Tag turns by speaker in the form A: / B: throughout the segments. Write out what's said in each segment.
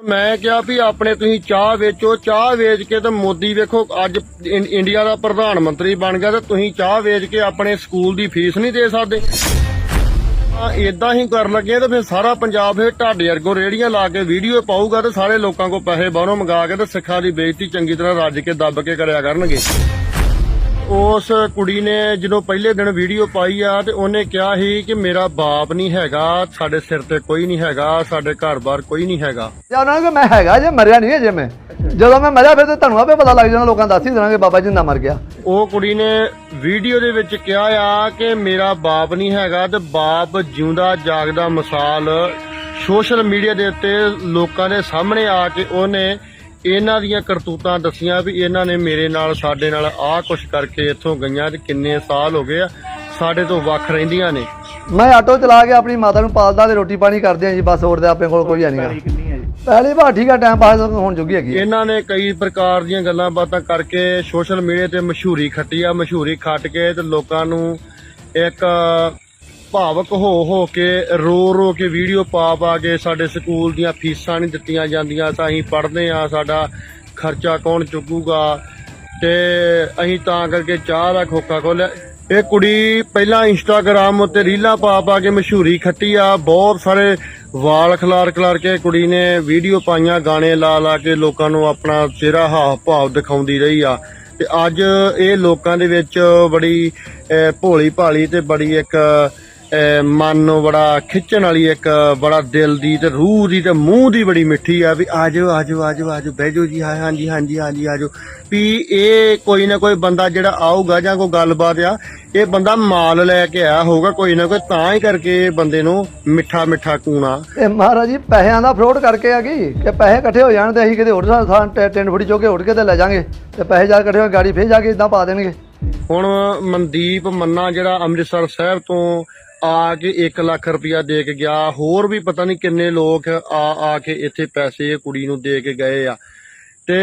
A: ਮੈਂ ਕਿਹਾ ਵੀ ਆਪਣੇ ਤੁਸੀਂ ਚਾਹ ਵੇਚੋ, ਚਾਹ ਵੇਚ ਕੇ ਤੇ ਮੋਦੀ ਵੇਖੋ, ਅੱਜ ਇੰਡੀਆ ਦਾ ਪ੍ਰਧਾਨ ਮੰਤਰੀ ਬਣ ਗਿਆ ਤੇ ਤੁਸੀਂ ਚਾਹ ਵੇਚ ਕੇ ਆਪਣੇ ਸਕੂਲ ਦੀ ਫੀਸ ਨਹੀਂ ਦੇ ਸਕਦੇ। ਆ ਇਦਾਂ ਹੀ ਕਰਨ ਲੱਗੇ ਤੇ ਫਿਰ ਸਾਰਾ ਪੰਜਾਬ ਫਿਰ ਢਾਡੇ ਵਰਗੋ ਰੇੜੀਆਂ ਲਾ ਕੇ ਵੀਡੀਓ ਪਾਊਗਾ ਤੇ ਸਾਰੇ ਲੋਕਾਂ ਕੋ ਪੈਸੇ ਬਾਹਰੋਂ ਮੰਗਾ ਕੇ ਤੇ ਸਿੱਖਾਂ ਦੀ ਬੇਇੱਜ਼ਤੀ ਚੰਗੀ ਤਰ੍ਹਾਂ ਰੱਜ ਕੇ ਦੱਬ ਕੇ ਕਰਿਆ ਕਰਨਗੇ। ਉਸ ਕੁੜੀ ਨੇ ਜਦੋਂ ਪਹਿਲੇ ਦਿਨ ਵੀਡੀਓ ਪਾਈ ਆ ਤੇ ਉਹਨੇ ਕਿਹਾ ਸੀ ਕਿ ਮੇਰਾ ਬਾਪ ਨਹੀਂ ਹੈਗਾ ਸਾਡੇ ਸਿਰ ਤੇ ਕੋਈ ਨਹੀਂ ਹੈਗਾ ਸਾਡੇ ਘਰ-ਬਾਰ ਕੋਈ ਨਹੀਂ ਹੈਗਾ।
B: ਜਾਂ ਉਹਨਾਂ ਨੂੰ ਕਿ ਮੈਂ ਹੈਗਾ ਜੇ ਮਰਿਆ ਨਹੀਂ ਅਜੇ ਮੈਂ। ਜਦੋਂ ਮੈਂ ਮਰਿਆ ਫਿਰ ਤੇ ਤੁਹਾਨੂੰ ਆਪੇ ਪਤਾ ਲੱਗ ਜਾਣਾ ਲੋਕਾਂ ਦੱਸ ਹੀ ਦੇਣਾ ਕਿ ਬਾਬਾ ਜਿੰਦਾ ਮਰ ਗਿਆ।
A: ਉਹ ਕੁੜੀ ਨੇ ਵੀਡੀਓ ਦੇ ਵਿੱਚ ਕਿਹਾ ਆ ਕਿ ਮੇਰਾ ਬਾਪ ਨਹੀਂ ਹੈਗਾ ਤੇ ਬਾਪ ਜਿਉਂਦਾ ਜਾਗਦਾ ਮਿਸਾਲ ਸੋਸ਼ਲ ਮੀਡੀਆ ਦੇ ਉੱਤੇ ਲੋਕਾਂ ਦੇ ਸਾਹਮਣੇ ਆ ਕੇ ਉਹਨੇ ਇਹਨਾਂ ਦੀਆਂ ਕਰਤੂਤਾਂ ਦੱਸੀਆਂ ਵੀ ਇਹਨਾਂ ਨੇ ਮੇਰੇ ਨਾਲ ਸਾਡੇ ਨਾਲ ਆਹ ਕੁਛ ਕਰਕੇ ਇੱਥੋਂ ਗਈਆਂ ਤੇ ਕਿੰਨੇ ਸਾਲ ਹੋ ਗਏ ਆ ਸਾਡੇ ਤੋਂ ਵੱਖ ਰਹਿੰਦੀਆਂ ਨੇ।
B: ਮੈਂ ਆਟੋ ਚਲਾ ਕੇ ਆਪਣੀ ਮਾਤਾ ਨੂੰ ਪਾਲਦਾ ਤੇ ਰੋਟੀ ਪਾਣੀ ਕਰਦੇ ਆ ਜੀ ਬਸ ਹੋਰ ਤੇ ਆਪਣੇ ਕੋਲ ਕੋਈ ਹੈ ਨਹੀਂਗਾ ਪਹਿਲੇ ਬਾ ਠੀਕ ਆ ਟਾਈਮ ਪਾਸ ਹੁਣ ਜੁਗੀ ਹੈਗੀ।
A: ਇਹਨਾਂ ਨੇ ਕਈ ਪ੍ਰਕਾਰ ਦੀਆਂ ਗੱਲਾਂ ਬਾਤਾਂ ਕਰਕੇ ਸੋਸ਼ਲ ਮੀਡੀਆ ਤੇ ਮਸ਼ਹੂਰੀ ਖੱਟੀ ਆ ਮਸ਼ਹੂਰੀ ਖੱਟ ਕੇ ਤੇ ਲੋਕਾਂ ਨੂੰ ਇੱਕ ਭਾਵਕ ਹੋ ਹੋ ਕੇ ਰੋ ਰੋ ਕੇ ਵੀਡੀਓ ਪਾ ਪਾ ਕੇ ਸਾਡੇ ਸਕੂਲ ਦੀਆਂ ਫੀਸਾਂ ਨਹੀਂ ਦਿੱਤੀਆਂ ਜਾਂਦੀਆਂ, ਤਾਂ ਅਸੀਂ ਪੜ੍ਹਦੇ ਆ ਸਾਡਾ ਖਰਚਾ ਕੌਣ ਚੁੱਕੂਗਾ? ਤੇ ਅਸੀਂ ਤਾਂ ਕਰਕੇ ਚਾਹ ਦਾ ਖੋਖਾ ਖੋਲਿਆ ਇਹ ਕੁੜੀ ਪਹਿਲਾਂ ਇੰਸਟਾਗ੍ਰਾਮ ਉੱਤੇ ਰੀਲਾਂ ਪਾ ਪਾ ਕੇ ਮਸ਼ਹੂਰੀ ਖੱਟੀ ਆ, ਬਹੁਤ ਸਾਰੇ ਵਾਲ ਖਲਾਰ ਖਲਾਰ ਕੇ ਕੁੜੀ ਨੇ ਵੀਡੀਓ ਪਾਈਆਂ, ਗਾਣੇ ਲਾ ਲਾ ਕੇ ਲੋਕਾਂ ਨੂੰ ਆਪਣਾ ਚਿਹਰਾ ਹਾਵ ਭਾਵ ਦਿਖਾਉਂਦੀ ਰਹੀ ਆ। ਤੇ ਅੱਜ ਇਹ ਲੋਕਾਂ ਦੇ ਵਿੱਚ ਬੜੀ ਭੋਲੀ ਭਾਲੀ ਤੇ ਬੜੀ ਇੱਕ ਮਨ ਨੂੰ ਬੜਾ ਖਿੱਚਣ ਵਾਲੀ ਇੱਕ ਬੜਾ ਦਿਲ ਦੀ ਤੇ ਰੂਹ ਦੀ ਤੇ ਮੂੰਹ ਦੀ ਬੜੀ ਮਿੱਠੀ ਆ ਵੀ ਆਜੋ ਆਜੋ ਆਜੋ ਆਜੋ, ਬਹਿ ਜਾਓ ਜੀ, ਹਾਂ, ਹਾਂਜੀ ਹਾਂਜੀ ਹਾਂਜੀ, ਆਜੋ। ਵੀ ਇਹ ਕੋਈ ਨਾ ਕੋਈ ਬੰਦਾ ਜਿਹੜਾ ਆਊਗਾ ਜਾਂ ਕੋਈ ਗੱਲਬਾਤ ਆ, ਇਹ ਬੰਦਾ ਮਾਲ ਲੈ ਕੇ ਆਇਆ ਹੋਊਗਾ ਕੋਈ ਨਾ ਕੋਈ, ਤਾਂ ਹੀ ਕਰਕੇ ਬੰਦੇ ਨੂੰ ਮਿੱਠਾ ਮਿੱਠਾ ਕੂਣਾ।
B: ਇਹ ਮਹਾਰਾਜ ਜੀ, ਪੈਸਿਆਂ ਦਾ ਫਰੋਡ ਕਰਕੇ ਆ ਗਈ, ਕਿ ਪੈਸੇ ਇਕੱਠੇ ਹੋ ਜਾਣ ਤੇ ਅਸੀਂ ਕਿਤੇ ਹੋਰ ਥਾਂ ਟੈ- ਟੈਂਟ ਫੁੱਟੀ ਚੁੱਕ ਕੇ ਉੱਡ ਕੇ ਤੇ ਲੈ ਜਾਾਂਗੇ, ਤੇ ਪੈਸੇ ਜਾ ਇਕੱਠੇ ਹੋ ਕੇ ਗਾੜੀ ਫੇਰ ਜਾ ਕੇ ਇਦਾਂ ਪਾ ਦੇਣਗੇ।
A: ਹੁਣ ਮਨਦੀਪ ਮੰਨਾ ਜਿਹੜਾ ਅੰਮ੍ਰਿਤਸਰ ਸਾਹਿਬ ਤੋਂ ਆ ਕੇ 1 ਲੱਖ ਰੁਪਇਆ ਦੇ ਕੇ ਗਿਆ। ਹੋਰ ਵੀ ਪਤਾ ਨਹੀਂ ਕਿੰਨੇ ਲੋਕ ਆ ਆ ਕੇ ਇੱਥੇ ਪੈਸੇ ਕੁੜੀ ਨੂੰ ਦੇ ਕੇ ਗਏ ਆ। ਤੇ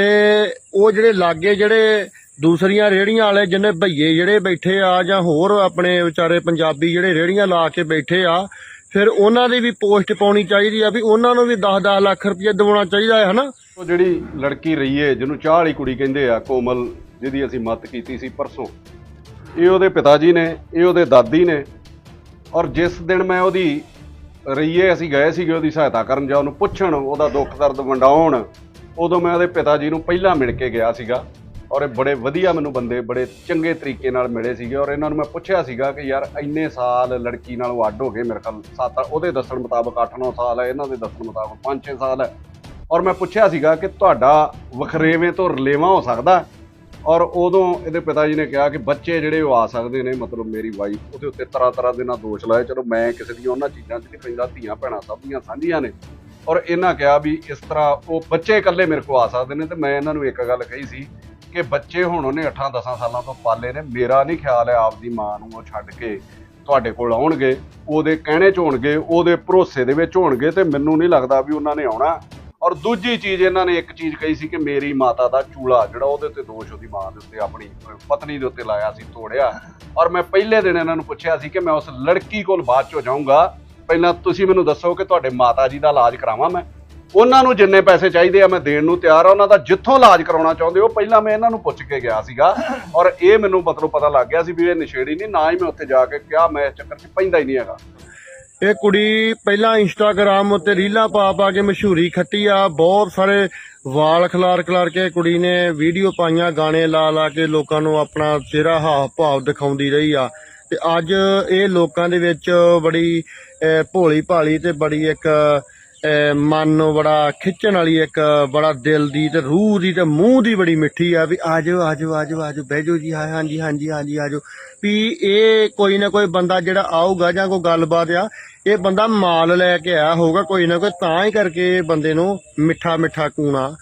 A: ਉਹ ਜਿਹੜੇ ਲਾਗੇ ਜਿਹੜੇ ਦੂਸਰੀਆਂ ਰੇੜੀਆਂ ਵਾਲੇ ਜਿੰਨੇ ਭਈਏ ਜਿਹੜੇ ਬੈਠੇ ਆ ਜਾਂ ਹੋਰ ਆਪਣੇ ਵਿਚਾਰੇ ਪੰਜਾਬੀ ਜਿਹੜੇ ਰੇੜੀਆਂ ਲਾ ਕੇ ਬੈਠੇ ਆ, ਫਿਰ ਉਹਨਾਂ ਦੀ ਵੀ ਪੋਸਟ ਪਾਉਣੀ ਚਾਹੀਦੀ ਆ ਵੀ ਉਹਨਾਂ ਨੂੰ ਵੀ 10-10 ਲੱਖ ਰੁਪਇਆ ਦਿਵਾਉਣਾ ਚਾਹੀਦਾ ਹੈ, ਹਨਾ?
C: ਉਹ ਜਿਹੜੀ ਲੜਕੀ ਰਹੀ ਏ ਜਿਹਨੂੰ ਚਾਹ ਵਾਲੀ ਕੁੜੀ ਕਹਿੰਦੇ ਆ, ਕੋਮਲ ਜਿਹਦੀ ਅਸੀਂ ਮਤ ਕੀਤੀ ਸੀ ਪਰਸੋਂ। ਇਹ ਉਹਦੇ ਪਿਤਾ ਜੀ ਨੇ, ਇਹ ਉਹਦੇ ਦਾਦੀ ਨੇ ਔਰ ਜਿਸ ਦਿਨ ਮੈਂ ਉਹਦੀ ਰਹੀਏ ਅਸੀਂ ਗਏ ਸੀਗੇ ਉਹਦੀ ਸਹਾਇਤਾ ਕਰਨ ਜਾਂ ਉਹਨੂੰ ਪੁੱਛਣ, ਉਹਦਾ ਦੁੱਖ ਦਰਦ ਵੰਡਾਉਣ, ਉਦੋਂ ਮੈਂ ਉਹਦੇ ਪਿਤਾ ਜੀ ਨੂੰ ਪਹਿਲਾਂ ਮਿਲ ਕੇ ਗਿਆ ਸੀਗਾ ਔਰ ਇਹ ਬੜੇ ਵਧੀਆ ਮੈਨੂੰ ਬੰਦੇ, ਬੜੇ ਚੰਗੇ ਤਰੀਕੇ ਨਾਲ ਮਿਲੇ ਸੀਗੇ ਔਰ ਇਹਨਾਂ ਨੂੰ ਮੈਂ ਪੁੱਛਿਆ ਸੀਗਾ ਕਿ ਯਾਰ ਇੰਨੇ ਸਾਲ ਲੜਕੀ ਨਾਲੋਂ ਅੱਡ ਹੋ ਗਏ ਮੇਰੇ ਖਿਆਲ ਸੱਤ, ਉਹਦੇ ਦੱਸਣ ਮੁਤਾਬਕ 8-9 ਸਾਲ ਹੈ, ਇਹਨਾਂ ਦੇ ਦੱਸਣ ਮੁਤਾਬਕ 5-6 ਸਾਲ ਹੈ। ਔਰ ਮੈਂ ਪੁੱਛਿਆ ਸੀਗਾ ਕਿ ਤੁਹਾਡਾ ਵਖਰੇਵੇਂ ਤੋਂ ਰਲੇਵਾਂ ਹੋ ਸਕਦਾ? ਔਰ ਉਦੋਂ ਇਹਦੇ ਪਿਤਾ ਜੀ ਨੇ ਕਿਹਾ ਕਿ ਬੱਚੇ ਜਿਹੜੇ ਉਹ ਆ ਸਕਦੇ ਨੇ, ਮਤਲਬ ਮੇਰੀ ਵਾਈਫ ਉਹਦੇ ਉੱਤੇ ਤਰ੍ਹਾਂ ਤਰ੍ਹਾਂ ਦੇ ਨਾਲ ਦੋਸ਼ ਲਾਏ। ਚਲੋ ਮੈਂ ਕਿਸੇ ਦੀਆਂ ਉਹਨਾਂ ਚੀਜ਼ਾਂ 'ਚ ਨਹੀਂ ਪੈਂਦਾ, ਧੀਆਂ ਭੈਣਾਂ ਸਭ ਦੀਆਂ ਸਾਂਝੀਆਂ ਨੇ। ਔਰ ਇਹਨਾਂ ਕਿਹਾ ਵੀ ਇਸ ਤਰ੍ਹਾਂ ਉਹ ਬੱਚੇ ਇਕੱਲੇ ਮੇਰੇ ਕੋਲ ਆ ਸਕਦੇ ਨੇ ਤੇ ਮੈਂ ਇਹਨਾਂ ਨੂੰ ਇੱਕ ਗੱਲ ਕਹੀ ਸੀ ਕਿ ਬੱਚੇ ਹੁਣ ਉਹਨੇ 8-10 ਸਾਲਾਂ ਤੋਂ ਪਾਲੇ ਨੇ। ਮੇਰਾ ਨਹੀਂ ਖਿਆਲ ਹੈ ਆਪਦੀ ਮਾਂ ਨੂੰ ਉਹ ਛੱਡ ਕੇ ਤੁਹਾਡੇ ਕੋਲ ਆਉਣਗੇ। ਉਹਦੇ ਕਹਿਣੇ 'ਚ ਹੋਣਗੇ, ਉਹਦੇ ਭਰੋਸੇ ਦੇ ਵਿੱਚ ਹੋਣਗੇ ਤੇ ਮੈਨੂੰ ਨਹੀਂ ਲੱਗਦਾ ਵੀ ਉਹਨਾਂ ਨੇ ਆਉਣਾ। ਔਰ ਦੂਜੀ ਚੀਜ਼ ਇਹਨਾਂ ਨੇ ਇੱਕ ਚੀਜ਼ ਕਹੀ ਸੀ ਕਿ ਮੇਰੀ ਮਾਤਾ ਦਾ ਚੂਲਾ, ਜਿਹੜਾ ਉਹਦੇ ਉੱਤੇ ਦੋਸ਼ ਉਹਦੀ ਮਾਂ ਦੇ ਉੱਤੇ ਆਪਣੀ ਪਤਨੀ ਦੇ ਉੱਤੇ ਲਾਇਆ ਸੀ, ਤੋੜਿਆ। ਔਰ ਮੈਂ ਪਹਿਲੇ ਦਿਨ ਇਹਨਾਂ ਨੂੰ ਪੁੱਛਿਆ ਸੀ ਕਿ ਮੈਂ ਉਸ ਲੜਕੀ ਕੋਲ ਬਾਅਦ ਚੋਂ ਜਾਊਂਗਾ। ਪਹਿਲਾਂ ਤੁਸੀਂ ਮੈਨੂੰ ਦੱਸੋ ਕਿ ਤੁਹਾਡੇ ਮਾਤਾ ਜੀ ਦਾ ਇਲਾਜ ਕਰਾਵਾਂ ਮੈਂ। ਉਹਨਾਂ ਨੂੰ ਜਿੰਨੇ ਪੈਸੇ ਚਾਹੀਦੇ ਆ ਮੈਂ ਦੇਣ ਨੂੰ ਤਿਆਰ ਆ। ਉਹਨਾਂ ਦਾ ਜਿੱਥੋਂ ਇਲਾਜ ਕਰਾਉਣਾ ਚਾਹੁੰਦੇ ਹੋ, ਪਹਿਲਾਂ ਮੈਂ ਇਹਨਾਂ ਨੂੰ ਪੁੱਛ ਕੇ ਗਿਆ ਸੀਗਾ। ਔਰ ਇਹ ਮੈਨੂੰ ਮਤਲਬ ਪਤਾ ਲੱਗ ਗਿਆ ਸੀ ਵੀ ਇਹ ਨਸ਼ੇੜੀ ਨਹੀਂ, ਨਾ ਹੀ ਮੈਂ ਉੱਥੇ ਜਾ ਕੇ ਕਿਹਾ, ਮੈਂ ਇਸ ਚੱਕਰ 'ਚ ਪੈਂਦਾ ਹੀ ਨਹੀਂ ਹੈਗਾ।
A: ਇਹ ਕੁੜੀ ਪਹਿਲਾਂ ਇੰਸਟਾਗ੍ਰਾਮ ਉੱਤੇ ਰੀਲਾਂ ਪਾ ਪਾ ਕੇ ਮਸ਼ਹੂਰੀ ਖੱਟੀ ਆ। ਬਹੁਤ ਸਾਰੇ ਵਾਲ ਖਲਾਰ ਖਲਾਰ ਕੇ ਕੁੜੀ ਨੇ ਵੀਡੀਓ ਪਾਈਆਂ, ਗਾਣੇ ਲਾ ਲਾ ਕੇ ਲੋਕਾਂ ਨੂੰ ਆਪਣਾ ਚਿਹਰਾ ਹਾਵ ਭਾਵ ਦਿਖਾਉਂਦੀ ਰਹੀ ਆ। ਤੇ ਅੱਜ ਇਹ ਲੋਕਾਂ ਦੇ ਵਿੱਚ ਬੜੀ ਭੋਲੀ ਭਾਲੀ ਤੇ ਬੜੀ ਇੱਕ ਮਨ ਨੂੰ ਬੜਾ ਖਿੱਚਣ ਵਾਲੀ ਇੱਕ ਬੜਾ ਦਿਲ ਦੀ ਤੇ ਰੂਹ ਦੀ ਤੇ ਮੂੰਹ ਦੀ ਬੜੀ ਮਿੱਠੀ ਆ ਵੀ ਆਜੋ ਆਜੋ ਆਜੋ ਆਜੋ, ਬਹਿ ਜਾਓ ਜੀ। ਹਾਂ, ਹਾਂਜੀ ਹਾਂਜੀ ਹਾਂਜੀ, ਆਜੋ। ਵੀ ਇਹ ਕੋਈ ਨਾ ਕੋਈ ਬੰਦਾ ਜਿਹੜਾ ਆਊਗਾ ਜਾਂ ਕੋਈ ਗੱਲਬਾਤ ਆ, ਇਹ ਬੰਦਾ ਮਾਲ ਲੈ ਕੇ ਆਇਆ ਹੋਊਗਾ ਕੋਈ ਨਾ ਕੋਈ, ਤਾਂ ਹੀ ਕਰਕੇ ਬੰਦੇ ਨੂੰ ਮਿੱਠਾ ਮਿੱਠਾ ਕੂਣਾ।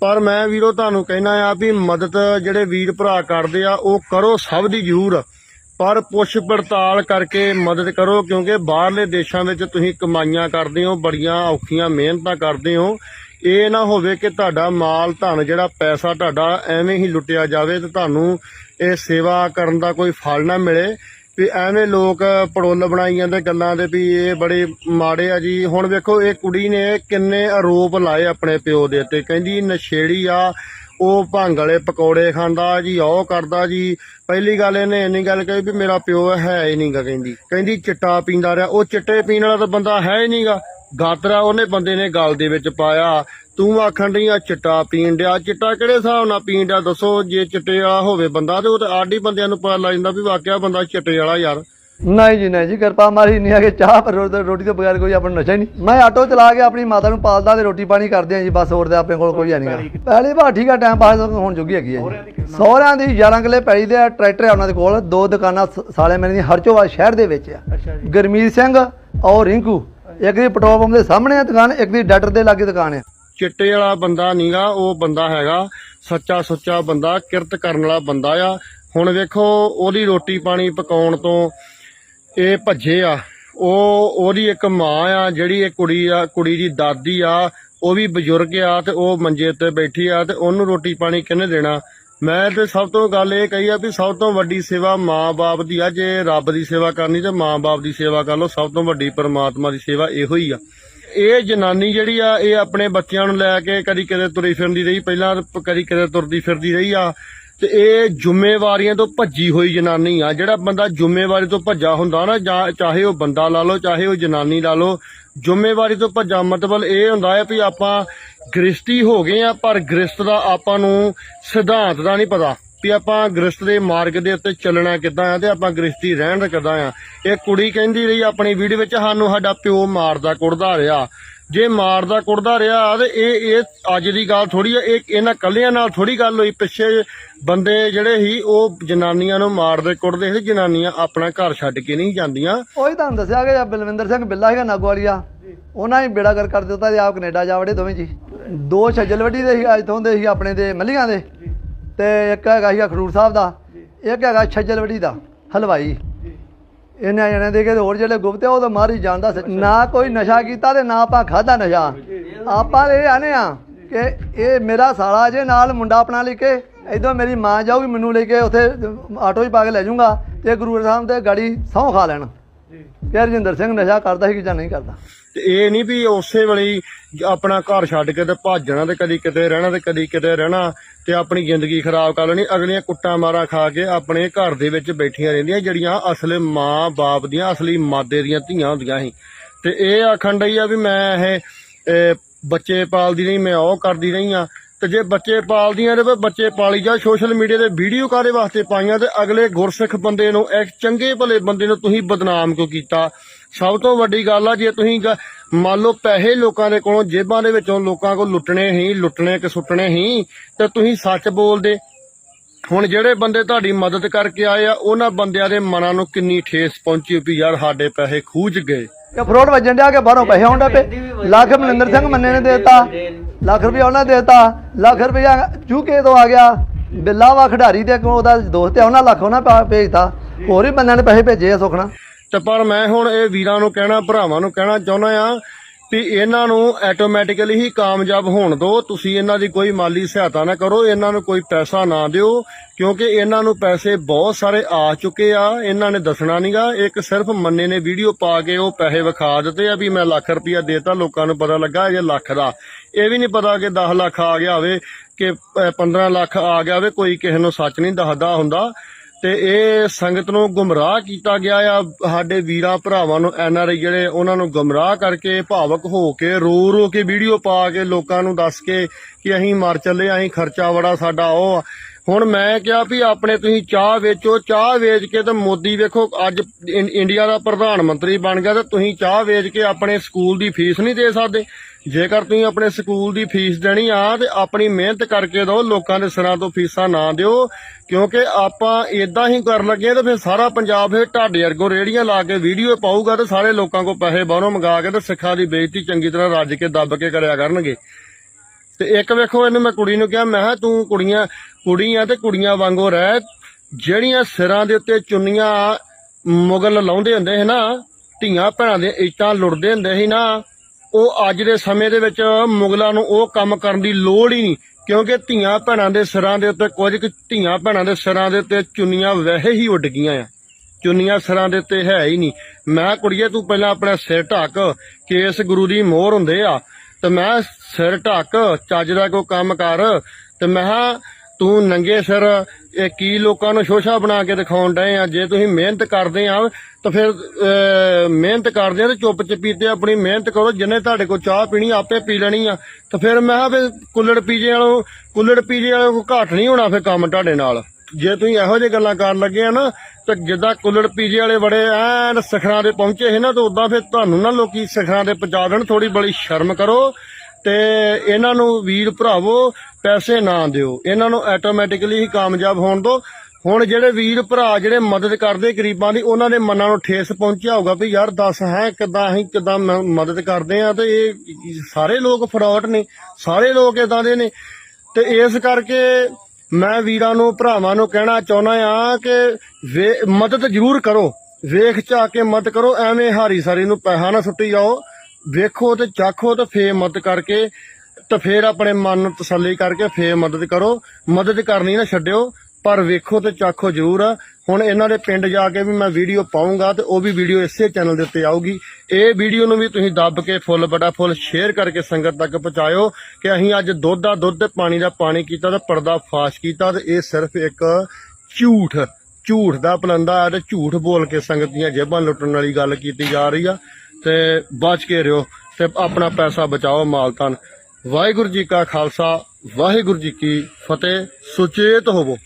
A: ਪਰ ਮੈਂ ਵੀਰੋ ਤੁਹਾਨੂੰ ਕਹਿਣਾ ਆ ਵੀ ਮਦਦ ਜਿਹੜੇ ਵੀਰ ਭਰਾ ਕਰਦੇ ਆ, ਉਹ ਕਰੋ ਸਭ ਦੀ ਜ਼ਰੂਰ। ਪਰ ਪੁੱਛ ਪੜਤਾਲ ਕਰਕੇ ਮਦਦ ਕਰੋ, ਕਿਉਂਕਿ ਬਾਹਰਲੇ ਦੇਸ਼ਾਂ ਵਿੱਚ ਤੁਸੀਂ ਕਮਾਈਆਂ ਕਰਦੇ ਹੋ, ਬੜੀਆਂ ਔਖੀਆਂ ਮਿਹਨਤਾਂ ਕਰਦੇ ਹੋ। ਇਹ ਨਾ ਹੋਵੇ ਕਿ ਤੁਹਾਡਾ ਮਾਲ, ਧਨ ਜਿਹੜਾ ਪੈਸਾ ਤੁਹਾਡਾ ਐਵੇਂ ਹੀ ਲੁੱਟਿਆ ਜਾਵੇ ਤੇ ਤੁਹਾਨੂੰ ਇਹ ਸੇਵਾ ਕਰਨ ਦਾ ਕੋਈ ਫਲ ਨਾ ਮਿਲੇ। ਵੀ ਐਵੇਂ ਲੋਕ ਪੜੋਲ ਬਣਾਈ ਜਾਂਦੇ ਗੱਲਾਂ ਦੇ ਵੀ ਇਹ ਬੜੇ ਮਾੜੇ ਆ ਜੀ। ਹੁਣ ਵੇਖੋ, ਇਹ ਕੁੜੀ ਨੇ ਕਿੰਨੇ ਆਰੋਪ ਲਾਏ ਆਪਣੇ ਪਿਓ ਦੇ ਉੱਤੇ। ਕਹਿੰਦੀ, ਨਸ਼ੇੜੀ ਆ ਉਹ ਭੰਗ ਵਾਲੇ ਪਕੌੜੇ ਖਾਂਦਾ ਜੀ, ਉਹ ਕਰਦਾ ਜੀ। ਪਹਿਲੀ ਗੱਲ ਇਹਨੇ ਇੰਨੀ ਗੱਲ ਕਹੀ ਵੀ ਮੇਰਾ ਪਿਓ ਹੈ ਹੀ ਨਹੀਂਗਾ ਕਹਿੰਦੀ। ਕਹਿੰਦੀ ਚਿੱਟਾ ਪੀਂਦਾ ਰਿਹਾ। ਉਹ ਚਿੱਟੇ ਪੀਣ ਵਾਲਾ ਤਾਂ ਬੰਦਾ ਹੈ ਹੀ ਨਹੀਂਗਾ ਗਾਤਰਾ ਉਹਨੇ ਬੰਦੇ ਨੇ ਗਲ ਦੇ ਵਿੱਚ ਪਾਇਆ। ਤੂੰ ਆਖਣ ਡਈ ਆ, ਚਿੱਟਾ ਪੀਣ ਡਿਆ। ਚਿੱਟਾ ਕਿਹੜੇ ਹਿਸਾਬ ਨਾਲ ਪੀਣ ਡਿਆ? ਦੱਸੋ, ਜੇ ਚਿੱਟੇ ਵਾਲਾ ਹੋਵੇ ਬੰਦਾ ਤੇ ਉਹ ਤਾਂ ਆਡੀ ਬੰਦਿਆਂ ਨੂੰ ਪਤਾ ਲੱਗ ਜਾਂਦਾ ਵੀ ਵਾਕਿਆ ਬੰਦਾ ਚਿੱਟੇ ਵਾਲਾ ਯਾਰ।
B: ਨਹੀਂ ਜੀ ਨਹੀਂ ਜੀ ਕਿਰਪਾ ਮਾਰੀ ਨਹੀਂ ਆ ਕਿ ਚਾਹ ਪਰ ਰੋਟੀ ਤੋਂ ਬਗੈਰ ਕੋਈ ਆਪਣਾ ਨਸ਼ਾ ਹੀ ਨਹੀਂ। ਮੈਂ ਆਟੋ ਚਲਾ ਕੇ ਆਪਣੀ ਮਾਤਾ ਨੂੰ ਪਾਲਦਾ ਤੇ ਰੋਟੀ ਪਾਣੀ ਕਰਦੇ ਆ ਜੀ ਬਸ ਹੋਰ ਤੇ ਆਪਣੇ ਕੋਲ ਕੋਈ ਹੈ ਨਹੀਂਗਾ ਪਹਿਲੀ ਵਾਰ ਠੀਕ ਆ ਟਾਈਮ ਪਾਸ ਹੁਣ ਜੁਗੀ ਹੈਗੀ ਹੈ ਜੀ। ਸਹੁਰਿਆਂ ਦੀ 11 ਕਿੱਲੇ ਪੈਲੀ ਦੇ ਟਰੈਕਟਰ ਆ ਉਹਨਾਂ ਦੇ ਕੋਲ ਦੋ ਦੁਕਾਨਾਂ ਸਾਲੇ ਮੇਰੇ ਦੀ ਹਰਚੋਵਾ ਸ਼ਹਿਰ ਦੇ ਵਿੱਚ ਆ। ਗਰਮੀਤ ਸਿੰਘ ਔਰ ਰਿੰਕੂ ਇੱਕ ਦੀ ਪੈਟਰੋਲ ਪੰਪ ਦੇ ਸਾਹਮਣੇ ਆ ਦੁਕਾਨ ਇੱਕ ਦੀ ਡਾਕਟਰ ਦੇ ਲਾਗੇ ਦੁਕਾਨ ਆ।
A: ਚਿੱਟੇ ਵਾਲਾ ਬੰਦਾ ਨੀਗਾ ਉਹ ਬੰਦਾ ਹੈਗਾ ਸੱਚਾ ਸੁੱਚਾ ਬੰਦਾ ਕਿਰਤ ਕਰਨ ਵਾਲਾ ਬੰਦਾ ਆ। ਹੁਣ ਵੇਖੋ ਉਹਦੀ ਰੋਟੀ ਪਾਣੀ ਪਕਾਉਣ ਤੋਂ ਇਹ ਭੱਜੇ ਆ। ਉਹ, ਉਹਦੀ ਇੱਕ ਮਾਂ ਆ, ਜਿਹੜੀ ਇਹ ਕੁੜੀ ਆ, ਕੁੜੀ ਦੀ ਦਾਦੀ ਆ, ਉਹ ਵੀ ਬਜ਼ੁਰਗ ਆ ਤੇ ਉਹ ਮੰਜੇ ਉੱਤੇ ਬੈਠੀ ਆ ਤੇ ਉਹਨੂੰ ਰੋਟੀ ਪਾਣੀ ਕਿਹਨੇ ਦੇਣਾ? ਮੈਂ ਤੇ ਸਭ ਤੋਂ ਗੱਲ ਇਹ ਕਹੀ ਆ ਵੀ ਸਭ ਤੋਂ ਵੱਡੀ ਸੇਵਾ ਮਾਂ-ਬਾਪ ਦੀ ਆ। ਜੇ ਰੱਬ ਦੀ ਸੇਵਾ ਕਰਨੀ ਤੇ ਮਾਂ-ਬਾਪ ਦੀ ਸੇਵਾ ਕਰ ਲਓ, ਸਭ ਤੋਂ ਵੱਡੀ ਪਰਮਾਤਮਾ ਦੀ ਸੇਵਾ ਇਹੋ ਹੀ ਆ। ਇਹ ਜਨਾਨੀ ਜਿਹੜੀ ਆ, ਇਹ ਆਪਣੇ ਬੱਚਿਆਂ ਨੂੰ ਲੈ ਕੇ ਕਦੀ ਕਦੇ ਤੁਰੀ ਫਿਰਦੀ ਰਹੀ। ਪਹਿਲਾਂ ਕਦੀ ਕਦੇ ਤੁਰਦੀ ਫਿਰਦੀ ਰਹੀ ਆ। ਤੇ ਇਹ ਜ਼ਿੰਮੇਵਾਰੀਆਂ ਤੋਂ ਭੱਜੀ ਹੋਈ ਜਨਾਨੀ ਆ। ਜਿਹੜਾ ਬੰਦਾ ਜ਼ਿੰਮੇਵਾਰੀ ਤੋਂ ਭੱਜਾ ਹੁੰਦਾ ਨਾ, ਜਾਂ ਚਾਹੇ ਉਹ ਬੰਦਾ ਲਾ ਲਓ, ਚਾਹੇ ਉਹ ਜਨਾਨੀ ਲਾ ਲਓ, ਜ਼ਿੰਮੇਵਾਰੀ ਤੋਂ ਭੱਜਾ ਮਤਲਬ ਇਹ ਹੁੰਦਾ ਹੈ ਵੀ ਆਪਾਂ ਗ੍ਰਸਤੀ ਹੋ ਗਏ ਆ, ਪਰ ਗ੍ਰਸਤ ਦਾ ਆਪਾਂ ਨੂੰ ਸਿਧਾਂਤ ਦਾ ਨਹੀਂ ਪਤਾ ਵੀ ਆਪਾਂ ਗ੍ਰਸਤ ਦੇ ਮਾਰਗ ਦੇ ਉੱਤੇ ਚੱਲਣਾ ਕਿੱਦਾਂ ਆ ਤੇ ਆਪਾਂ ਗ੍ਰਸਤੀ ਰਹਿਣ ਕਿੱਦਾਂ ਆ। ਇਹ ਕੁੜੀ ਕਹਿੰਦੀ ਰਹੀ ਆਪਣੀ ਵੀਡੀਓ ਵਿੱਚ, ਸਾਨੂੰ ਸਾਡਾ ਪਿਓ ਮਾਰਦਾ, ਕੁੱਟਦਾ ਰਿਹਾ। ਜੇ ਮਾਰਦਾ ਕੁੱਟਦਾ ਰਿਹਾ ਤੇ ਇਹ ਇਹ ਅੱਜ ਦੀ ਗੱਲ ਥੋੜੀ ਆ, ਇਹ ਇਹਨਾਂ ਕੱਲਿਆਂ ਨਾਲ ਥੋੜੀ ਗੱਲ ਹੋਈ। ਪਿੱਛੇ ਬੰਦੇ ਜਿਹੜੇ ਸੀ, ਉਹ ਜਨਾਨੀਆਂ ਨੂੰ ਮਾਰਦੇ ਕੁੱਟਦੇ ਸੀ, ਜਨਾਨੀਆਂ ਆਪਣਾ ਘਰ ਛੱਡ ਕੇ ਨਹੀਂ ਜਾਂਦੀਆਂ।
B: ਉਹੀ ਤੁਹਾਨੂੰ ਦੱਸਿਆ ਕਿ ਬਲਵਿੰਦਰ ਸਿੰਘ ਬਿੱਲਾ ਹੈਗਾ ਨਾਗਵਾਲੀਆ। ਉਹਨਾਂ ਹੀ ਬੇੜਾ ਕਰ ਕਰ ਦਿੱਤਾ ਤੇ ਆਪ ਕੈਨੇਡਾ ਜਾ ਵੜੇ ਦੋਵੇਂ ਜੀ। ਦੋ ਛੱਜਲਵੱਡੀ ਦੇ ਸੀ, ਅੱਜ ਤੋਂ ਦੇ ਸੀ ਆਪਣੇ ਦੇ, ਮੱਲੀਆਂ ਦੇ। ਤੇ ਇੱਕ ਹੈਗਾ ਸੀ ਖਡੂਰ ਸਾਹਿਬ ਦਾ, ਇੱਕ ਹੈਗਾ ਛੱਜਲਵੱਡੀ ਦਾ, ਹਲਵਾਈ। ਇਹਨਾਂ ਜਣੇ ਦੇ ਕੇ ਹੋਰ ਜਿਹੜੇ ਗੁਪਤੇ ਉਹ ਤਾਂ ਮਾਰ ਹੀ ਜਾਂਦਾ ਸੀ। ਨਾ ਕੋਈ ਨਸ਼ਾ ਕੀਤਾ ਤੇ ਨਾ ਆਪਾਂ ਖਾਦਾ ਨਸ਼ਾ। ਆਪਾਂ ਇਹ ਆਨੇ ਆ ਕਿ ਇਹ ਮੇਰਾ ਸਾਲਾ ਜੇ ਨਾਲ ਮੁੰਡਾ ਆਪਣਾ ਲੈ ਕੇ ਇਦੋਂ ਮੇਰੀ ਮਾਂ ਜਾਊਗੀ ਮੈਨੂੰ ਲੈ ਕੇ ਉੱਥੇ ਆਟੋ 'ਚ ਪਾ ਕੇ ਲੈ ਜਾਊਗਾ ਤੇ ਗੁਰੂ ਸਾਹਿਬ ਤੇ ਗਾੜੀ ਸਹੁੰ ਖਾ ਲੈਣ। ਕਿ ਰਜਿੰਦਰ ਸਿੰਘ ਨਸ਼ਾ ਕਰਦਾ ਸੀ ਕਿ ਜਾਂ ਨਹੀਂ ਕਰਦਾ?
A: ਤੇ ਇਹ ਨਹੀਂ ਵੀ ਉਸੇ ਵੇਲੇ ਹੀ ਆਪਣਾ ਘਰ ਛੱਡ ਕੇ ਤੇ ਭੱਜਣਾ ਤੇ ਕਦੀ ਕਿਤੇ ਰਹਿਣਾ ਤੇ ਕਦੀ ਕਿਤੇ ਰਹਿਣਾ ਤੇ ਆਪਣੀ ਜ਼ਿੰਦਗੀ ਖਰਾਬ ਕਰ ਲੈਣੀ। ਅਗਲੀਆਂ ਕੁੱਟਾਂ ਮਾਰਾਂ ਖਾ ਕੇ ਆਪਣੇ ਘਰ ਦੇ ਵਿੱਚ ਬੈਠੀਆਂ ਰਹਿੰਦੀਆਂ, ਜਿਹੜੀਆਂ ਅਸਲੇ ਮਾਂ ਬਾਪ ਦੀਆਂ, ਅਸਲੀ ਮਾਦੇ ਦੀਆਂ ਧੀਆਂ ਹੁੰਦੀਆਂ ਸੀ। ਤੇ ਇਹ ਆਖਣ ਡਈ ਆ ਵੀ ਮੈਂ ਇਹ ਬੱਚੇ ਪਾਲਦੀ ਰਹੀ ਮੈਂ ਉਹ ਕਰਦੀ ਰਹੀ ਆ। ਤੇ ਜੇ ਬੱਚੇ ਪਾਲਦੀਆਂ ਤੇ ਫਿਰ ਬੱਚੇ ਪਾਲੀ ਜਾ ਸੋਸ਼ਲ ਮੀਡੀਆ ਤੇ ਵੀਡੀਓ ਕਾਦੇ ਵਾਸਤੇ ਪਾਈਆਂ ਤੇ ਅਗਲੇ ਗੁਰਸਿੱਖ ਬੰਦੇ ਨੂੰ ਇੱਕ ਚੰਗੇ ਭਲੇ ਬੰਦੇ ਨੂੰ ਤੁਸੀਂ ਬਦਨਾਮ ਕਿਉਂ ਕੀਤਾ ਸਭ ਤੋਂ ਵੱਡੀ ਗੱਲ ਆ ਜੇ ਤੁਸੀਂ ਮੰਨ ਲਓ ਪੈਸੇ ਲੋਕਾਂ ਦੇ ਕੋਲੋਂ ਜੇਬਾਂ ਦੇ ਵਿੱਚੋਂ ਲੋਕਾਂ ਕੋਲ ਲੁੱਟਣੇ ਹੀ ਲੁੱਟਣੇ ਕਿ ਸੁੱਟਣੇ ਹੀ ਤੇ ਤੁਸੀਂ ਸੱਚ ਬੋਲਦੇ ਹੁਣ ਜਿਹੜੇ ਬੰਦੇ ਤੁਹਾਡੀ ਮਦਦ ਕਰਕੇ ਆਏ ਆ ਉਹਨਾਂ ਬੰਦਿਆਂ ਦੇ ਮਨਾਂ ਨੂੰ ਕਿੰਨੀ ਠੇਸ ਪਹੁੰਚੀ ਵੀ ਯਾਰ ਸਾਡੇ ਪੈਸੇ ਖੂਜ ਗਏ
B: ਕਿ ਫਰੋਡ ਵੱਜਣ ਡਿਆ ਕਿ ਬਾਹਰੋਂ ਪੈਸੇ ਆਉਂਦੇ ਪਏ ਲੱਖ ਮਨਿੰਦਰ ਸਿੰਘ ਮੰਨੇ ਨੇ ਦੇਤਾ ਲੱਖ ਰੁਪਇਆ ਉਹਨਾਂ ਨੇ ਦੇਤਾ, ਲੱਖ ਰੁਪਇਆ ਚੂਕੇ ਤੋਂ ਆ ਗਿਆ। ਬਿੱਲਾ ਵਾ ਖਿਡਾਰੀ ਦੇ ਕੋਲ ਉਹਦਾ ਦੋਸਤ ਹੈ ਉਹਨਾਂ ਲੱਖ ਉਹਨਾਂ ਭੇਜਤਾ। ਹੋਰ ਵੀ ਬੰਦਿਆਂ ਨੇ ਪੈਸੇ ਭੇਜੇ ਆ ਸੁਖਣਾ
A: ਤੇ ਪਰ ਮੈਂ ਹੁਣ ਇਹ ਵੀਰਾਂ ਨੂੰ ਕਹਿਣਾ, ਭਰਾਵਾਂ ਨੂੰ ਕਹਿਣਾ ਚਾਹੁੰਦਾ ਆ ਵੀ ਇਹਨਾਂ ਨੂੰ ਆਟੋਮੈਟਿਕਲੀ ਹੀ ਕਾਮਯਾਬ ਹੋਣ ਦਿਓ ਤੁਸੀਂ ਇਹਨਾਂ ਦੀ ਕੋਈ ਮਾਲੀ ਸਹਾਇਤਾ ਨਾ ਕਰੋ ਇਹਨਾਂ ਨੂੰ ਕੋਈ ਪੈਸਾ ਨਾ ਦਿਓ ਕਿਉਂਕਿ ਇਹਨਾਂ ਨੂੰ ਪੈਸੇ ਬਹੁਤ ਸਾਰੇ ਆ ਚੁੱਕੇ ਆ ਇਹਨਾਂ ਨੇ ਦੱਸਣਾ ਨਹੀਂਗਾ ਇੱਕ ਸਿਰਫ ਮੰਨੇ ਨੇ ਵੀਡੀਓ ਪਾ ਕੇ ਉਹ ਪੈਸੇ ਵਿਖਾ ਦਿੱਤੇ ਆ ਵੀ ਮੈਂ ਲੱਖ ਰੁਪਇਆ ਦੇਤਾ ਲੋਕਾਂ ਨੂੰ ਪਤਾ ਲੱਗਾ ਇਹ ਲੱਖ ਦਾ। ਇਹ ਵੀ ਨਹੀਂ ਪਤਾ ਕਿ 10 ਲੱਖ ਆ ਗਿਆ ਹੋਵੇ ਕਿ ਅਹ, 15 ਲੱਖ ਆ ਗਿਆ ਹੋਵੇ ਕੋਈ ਕਿਸੇ ਨੂੰ ਸੱਚ ਨਹੀਂ ਦੱਸਦਾ ਹੁੰਦਾ। ਤੇ ਇਹ ਸੰਗਤ ਨੂੰ ਗੁੰਮਰਾਹ ਕੀਤਾ ਗਿਆ ਆ। ਸਾਡੇ ਵੀਰਾਂ ਭਰਾਵਾਂ ਨੂੰ ਐਨ ਆਰ ਆਈ ਜਿਹੜੇ, ਉਹਨਾਂ ਨੂੰ ਗੁੰਮਰਾਹ ਕਰਕੇ ਭਾਵਕ ਹੋ ਕੇ ਰੋ ਰੋ ਕੇ ਵੀਡੀਓ ਪਾ ਕੇ ਲੋਕਾਂ ਨੂੰ ਦੱਸ ਕੇ ਕਿ ਅਸੀਂ ਮਰ ਚੱਲੇ, ਅਸੀਂ ਖਰਚਾ ਬੜਾ ਸਾਡਾ ਉਹ ਆ। ਹੁਣ ਮੈਂ ਕਿਹਾ ਵੀ ਆਪਣੇ ਤੁਸੀਂ ਚਾਹ ਵੇਚੋ, ਚਾਹ ਵੇਚ ਕੇ ਤੇ ਮੋਦੀ ਵੇਖੋ, ਅੱਜ ਇੰਡੀਆ ਦਾ ਪ੍ਰਧਾਨ ਮੰਤਰੀ ਬਣ ਗਿਆ ਤੇ ਤੁਸੀਂ ਚਾਹ ਵੇਚ ਕੇ ਆਪਣੇ ਸਕੂਲ ਦੀ ਫੀਸ ਨਹੀਂ ਦੇ ਸਕਦੇ ਜੇਕਰ ਤੁਸੀਂ ਆਪਣੇ ਸਕੂਲ ਦੀ ਫੀਸ ਦੇਣੀ ਆ ਤੇ ਆਪਣੀ ਮਿਹਨਤ ਕਰਕੇ ਦਿਓ, ਲੋਕਾਂ ਦੇ ਸਿਰਾਂ ਤੋਂ ਫੀਸਾਂ ਨਾ ਦਿਓ, ਕਿਉਂਕਿ ਆਪਾਂ ਇਦਾਂ ਹੀ ਕਰਨ ਲੱਗੇ ਤੇ ਫਿਰ ਸਾਰਾ ਪੰਜਾਬ ਫਿਰ ਢਾਡੇ ਵਰਗੋ ਰੇੜੀਆਂ ਲਾ ਕੇ ਵੀਡੀਓ ਪਾਊਗਾ ਤੇ ਸਾਰੇ ਲੋਕਾਂ ਕੋ ਪੈਸੇ ਬਾਹਰੋਂ ਮੰਗਾ ਕੇ ਤੇ ਸਿੱਖਾਂ ਦੀ ਬੇਇੱਜ਼ਤੀ ਚੰਗੀ ਤਰ੍ਹਾਂ ਰੱਜ ਕੇ, ਦੱਬ ਕੇ ਕਰਿਆ ਕਰਨਗੇ ਤੇ ਇੱਕ ਵੇਖੋ ਇਹਨੂੰ ਮੈਂ ਕੁੜੀ ਨੂੰ ਕਿਹਾ, ਮੈਂ ਕਿਹਾ ਤੂੰ ਕੁੜੀਆਂ ਕੁੜੀਆਂ ਤੇ ਕੁੜੀਆਂ ਵਾਂਗੂ ਰਹਿ। ਜਿਹੜੀਆਂ ਸਿਰਾਂ ਦੇ ਉੱਤੇ ਚੁੰਨੀਆਂ ਮੁਗਲ ਲਾਉਂਦੇ ਹੁੰਦੇ ਸੀ ਨਾ, ਧੀਆਂ ਭੈਣਾਂ ਦੇ ਇੱਟਾਂ ਲੁੱਟਦੇ ਹੁੰਦੇ ਸੀ ਨਾ, ਉਹ ਅੱਜ ਦੇ ਸਮੇਂ ਦੇ ਵਿੱਚ ਮੁਗਲਾਂ ਨੂੰ ਉਹ ਕੰਮ ਕਰਨ ਦੀ ਲੋੜ ਹੀ ਨਹੀਂ, ਕਿਉਂਕਿ ਧੀਆਂ ਭੈਣਾਂ ਦੇ ਸਿਰਾਂ ਦੇ ਉੱਤੇ ਕੁਝ ਕੁ ਧੀਆਂ ਭੈਣਾਂ ਦੇ ਸਿਰਾਂ ਦੇ ਉੱਤੇ ਚੁੰਨੀਆਂ ਵੈਸੇ ਹੀ ਉੱਡ ਗਈਆਂ ਆ। ਚੁੰਨੀਆਂ ਸਿਰਾਂ ਦੇ ਉੱਤੇ ਹੈ ਹੀ ਨਹੀਂ। ਮੈਂ ਕੁੜੀਏ ਤੂੰ ਪਹਿਲਾਂ ਆਪਣਾ ਸਿਰ ਢੱਕ, ਕੇਸ ਗੁਰੂ ਦੀ ਮੋਹਰ ਹੁੰਦੇ ਆ। ਤੇ ਮੈਂ ਸਿਰ ਢੱਕ, ਚੱਜ ਦਾ ਕੋਈ ਕੰਮ ਕਰ। ਤੇ ਮੈਂ ਕਿਹਾ, ਤੂੰ ਨੰਗੇ ਸਿਰ, ਇਹ ਕੀ ਲੋਕਾਂ ਨੂੰ ਸ਼ੋਸ਼ਾ ਬਣਾ ਕੇ ਦਿਖਾਉਣ ਡਏ ਆ? ਜੇ ਤੁਸੀਂ ਮਿਹਨਤ ਕਰਦੇ ਆ, ਤਾਂ ਫਿਰ ਮਿਹਨਤ ਕਰਦੇ ਆ ਤੇ ਚੁੱਪ ਚਪੀਤੇ ਆਪਣੀ ਮਿਹਨਤ ਕਰੋ। ਜਿੰਨੇ ਤੁਹਾਡੇ ਕੋਲ ਚਾਹ ਪੀਣੀ, ਆਪੇ ਪੀ ਲੈਣੀ ਆ। ਤਾਂ ਫਿਰ ਮੈਂ ਕਿਹਾ ਵੀ ਕੁੱਲੜ ਪੀਜੇ ਵਾਲੋ, ਕੁੱਲੜ ਪੀਜੇ ਵਾਲੋ ਕੋ ਘਾਟ ਨਹੀਂ ਹੋਣਾ ਫਿਰ ਕੰਮ ਤੁਹਾਡੇ ਨਾਲ। ਜੇ ਤੁਸੀਂ ਇਹੋ ਜਿਹੀ ਗੱਲਾਂ ਕਰਨ ਲੱਗੇ ਆ ਨਾ, ਤਾਂ ਜਿੱਦਾਂ ਕੁੱਲੜ ਪੀਜੇ ਵਾਲੇ ਬੜੇ ਐਨ ਸਖਰਾਂ ਦੇ ਪਹੁੰਚੇ ਸੀ ਨਾ, ਤਾਂ ਉਦਾਂ ਫਿਰ ਤੁਹਾਨੂੰ ਨਾ ਲੋਕੀ ਸਖਰਾਂ ਦੇ ਪਹੁੰਚਾ ਦੇਣ ਥੋੜੀ ਬੜੀ ਸ਼ਰਮ ਕਰੋ। ਤੇ ਇਹਨਾਂ ਨੂੰ ਵੀਰ ਭਰਾਵੋ, ਪੈਸੇ ਨਾ ਦਿਓ। ਇਹਨਾਂ ਨੂੰ ਆਟੋਮੈਟਿਕਲੀ ਹੀ ਕਾਮਯਾਬ ਹੋਣ ਦਿਓ ਹੁਣ ਜਿਹੜੇ ਵੀਰ ਭਰਾ ਜਿਹੜੇ ਮਦਦ ਕਰਦੇ ਗਰੀਬਾਂ ਦੀ, ਉਹਨਾਂ ਦੇ ਮਨਾਂ ਨੂੰ ਠੇਸ ਪਹੁੰਚਿਆ ਹੋਊਗਾ ਵੀ ਯਾਰ ਦੱਸ ਹੈ ਕਿਦਾਂ, ਅਸੀਂ ਕਿਦਾਂ ਮਦਦ ਕਰਦੇ ਆ ਤੇ ਇਹ ਸਾਰੇ ਲੋਕ ਫਰਾਡ ਨੇ, ਸਾਰੇ ਲੋਕ ਇਦਾਂ ਦੇ ਨੇ। ਤੇ ਇਸ ਕਰਕੇ ਮੈਂ ਵੀਰਾਂ ਨੂੰ, ਭਰਾਵਾਂ ਨੂੰ ਕਹਿਣਾ ਚਾਹੁੰਦਾ ਆ ਕਿ ਵੇ- ਮਦਦ ਜ਼ਰੂਰ ਕਰੋ। ਵੇਖ ਚਾ ਕੇ ਮਦਦ ਕਰੋ, ਐਵੇਂ ਹਾਰੀ ਸਾਰੀ ਨੂੰ ਪੈਸਾ ਨਾ ਸੁੱਟੀ ਜਾਓ। ਵੇਖੋ ਤੇ ਚਾਖੋ ਤੇ ਫੇਰ ਮਦਦ ਕਰਕੇ ਤੇ ਫੇਰ ਆਪਣੇ ਮਨ ਨੂੰ ਤਸੱਲੀ ਕਰਕੇ ਫੇਰ ਮਦਦ ਕਰੋ। ਮਦਦ ਕਰਨੀ ਨਾ ਛੱਡਿਓ, ਪਰ ਵੇਖੋ ਤੇ ਚਾਖੋ ਜ਼ਰੂਰ। ਹੁਣ ਇਹਨਾਂ ਦੇ ਪਿੰਡ ਜਾ ਕੇ ਵੀ ਮੈਂ ਵੀਡੀਓ ਪਾਉਂਗਾ ਤੇ ਉਹ ਵੀ ਵੀਡੀਓ ਇਸੇ ਚੈਨਲ ਦੇ ਉੱਤੇ ਆਊਗੀ। ਇਹ ਵੀਡੀਓ ਨੂੰ ਵੀ ਤੁਸੀਂ ਦੱਬ ਕੇ ਫੁੱਲ ਬੜਾ ਫੁੱਲ ਸ਼ੇਅਰ ਕਰਕੇ ਸੰਗਤ ਤੱਕ ਪਹੁੰਚਾਇਓ ਕਿ ਅਸੀਂ ਅੱਜ ਦੁੱਧ ਦਾ ਦੁੱਧ ਤੇ ਪਾਣੀ ਦਾ ਪਾਣੀ ਕੀਤਾ ਤੇ ਪਰਦਾ ਫਾਸ਼ ਕੀਤਾ ਤੇ ਇਹ ਸਿਰਫ ਇੱਕ ਝੂਠ ਝੂਠ ਦਾ ਪਲੰਦਾ ਹੈ ਤੇ ਝੂਠ ਬੋਲ ਕੇ ਸੰਗਤ ਦੀਆਂ ਜੇਬਾਂ ਲੁੱਟਣ ਵਾਲੀ ਗੱਲ ਕੀਤੀ ਜਾ ਰਹੀ ਆ। ਤੇ ਬਚ ਕੇ ਰਿਓ ਤੇ ਆਪਣਾ ਪੈਸਾ ਬਚਾਓ ਮਾਲਤਨ ਵਾਹਿਗੁਰੂ ਜੀ ਕਾ ਖਾਲਸਾ, ਵਾਹਿਗੁਰੂ ਜੀ ਕੀ ਫਤਿਹ। ਸੁਚੇਤ ਹੋਵੋ।